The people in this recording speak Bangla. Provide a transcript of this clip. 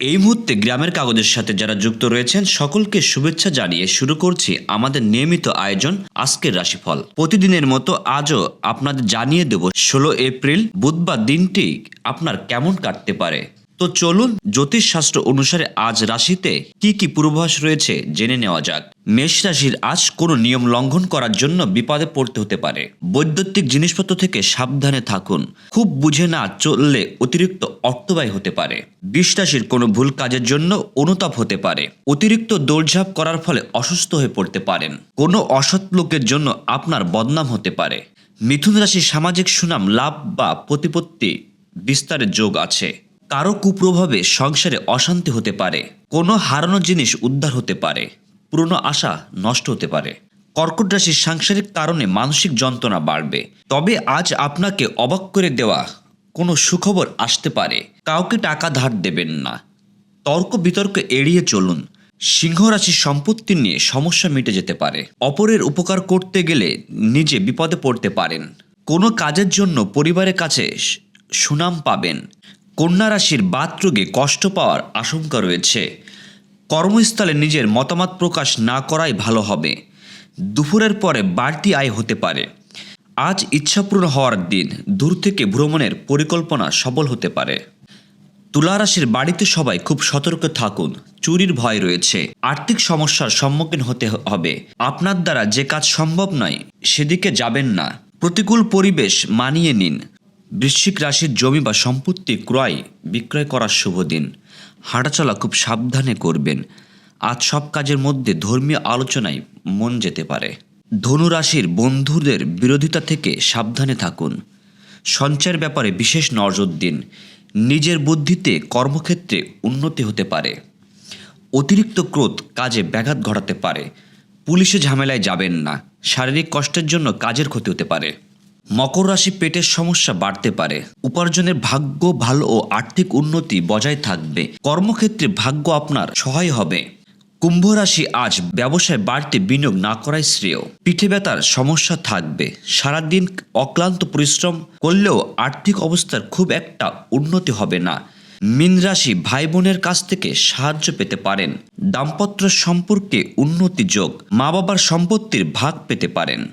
এই মুহূর্তে গ্রামের কাগজের সাথে যারা যুক্ত রয়েছেন, সকলকে শুভেচ্ছা জানিয়ে শুরু করছি আমাদের নিয়মিত আয়োজন আজকের রাশিফল। প্রতিদিনের মতো আজও আপনাদের জানিয়ে দেব, ষোলো এপ্রিল, বুধবার দিনটি আপনার কেমন কাটতে পারে? তো চলুন, জ্যোতিষশাস্ত্র অনুসারে আজ রাশিতে কি কি পূর্বাভাস রয়েছে জেনে নেওয়া যাক। মেষ রাশির আজ কোনো নিয়ম লঙ্ঘন করার জন্য বিপদে পড়তে হতে পারে। বৈদ্যুতিক জিনিসপত্র থেকে সাবধানে থাকুন। খুব বুঝে না চললে অতিরিক্ত অর্থব্যয় হতে পারে। রাশির কোনো ভুল কাজের জন্য অনুতাপ হতে পারে। অতিরিক্ত দৌড়ঝাঁপ করার ফলে অসুস্থ হয়ে পড়তে পারেন। কোনো অসৎ লোকের জন্য আপনার বদনাম হতে পারে। মিথুন রাশির সামাজিক সুনাম, লাভ বা প্রতিপত্তি বিস্তারের যোগ আছে। কারও কুপ্রভাবে সংসারে অশান্তি হতে পারে। কোনো হারানো জিনিস উদ্ধার হতে পারে। পুরনো আশা নষ্ট হতে পারে। কর্কট রাশির সাংসারিক কারণে মানসিক যন্ত্রণা বাড়বে। তবে আজ আপনাকে অবাক করে দেওয়া কোনো সুখবর আসতে পারে। কাউকে টাকা ধার দেবেন না। তর্ক বিতর্ক এড়িয়ে চলুন। সিংহ রাশির সম্পত্তি নিয়ে সমস্যা মিটে যেতে পারে। অপরের উপকার করতে গেলে নিজে বিপদে পড়তে পারেন। কোনো কাজের জন্য পরিবারের কাছে সুনাম পাবেন। কন্যা রাশির বাতরোগে কষ্ট পাওয়ার আশঙ্কা রয়েছে। কর্মস্থলে নিজের মতামত প্রকাশ না করাই ভালো হবে। দুপুরের পরে বাড়তি আয় হতে পারে। আজ ইচ্ছাপূর্ণ হওয়ার দিন, দূর থেকে ভ্রমণের পরিকল্পনা সফল হতে পারে। তুলা রাশির বাড়িতে সবাই খুব সতর্ক থাকুন, চুরির ভয় রয়েছে, আর্থিক সমস্যার সম্মুখীন হতে হবে। আপনার দ্বারা যে কাজ সম্ভব নয়, সেদিকে যাবেন না। প্রতিকূল পরিবেশ মানিয়ে নিন। বৃশ্চিক রাশির জমি বা সম্পত্তি ক্রয়, বিক্রয় করার শুভ দিন। হাঁটাচলা খুব সাবধানে করবেন। আজ সব কাজের মধ্যে ধর্মীয় আলোচনায় মন যেতে পারে। ধনু রাশির বন্ধুদের বিরোধিতা থেকে সাবধানে থাকুন। সঞ্চয়ের ব্যাপারে বিশেষ নজর দিন। নিজের বুদ্ধিতে কর্মক্ষেত্রে উন্নতি হতে পারে। অতিরিক্ত ক্রোধ কাজে ব্যাঘাত ঘটাতে পারে। পুলিশে ঝামেলায় যাবেন না। শারীরিক কষ্টের জন্য কাজের ক্ষতি হতে পারে। মকর রাশি পেটের সমস্যা বাড়তে পারে। উপার্জনের ভাগ্য ভালো ও আর্থিক উন্নতি বজায় থাকবে। কর্মক্ষেত্রে ভাগ্য আপনার সহায় হবে। কুম্ভ রাশি আজ ব্যবসায় বাড়তে বিনিয়োগ না করাই শ্রেয়। পিঠে ব্যথার সমস্যা থাকবে। সারাদিন অক্লান্ত পরিশ্রম করলেও আর্থিক অবস্থার খুব একটা উন্নতি হবে না। মীন রাশি ভাই বোনের কাছ থেকে সাহায্য পেতে পারেন। দাম্পত্য সম্পর্কে উন্নতি যোগ। মা বাবার সম্পত্তির ভাগ পেতে পারেন।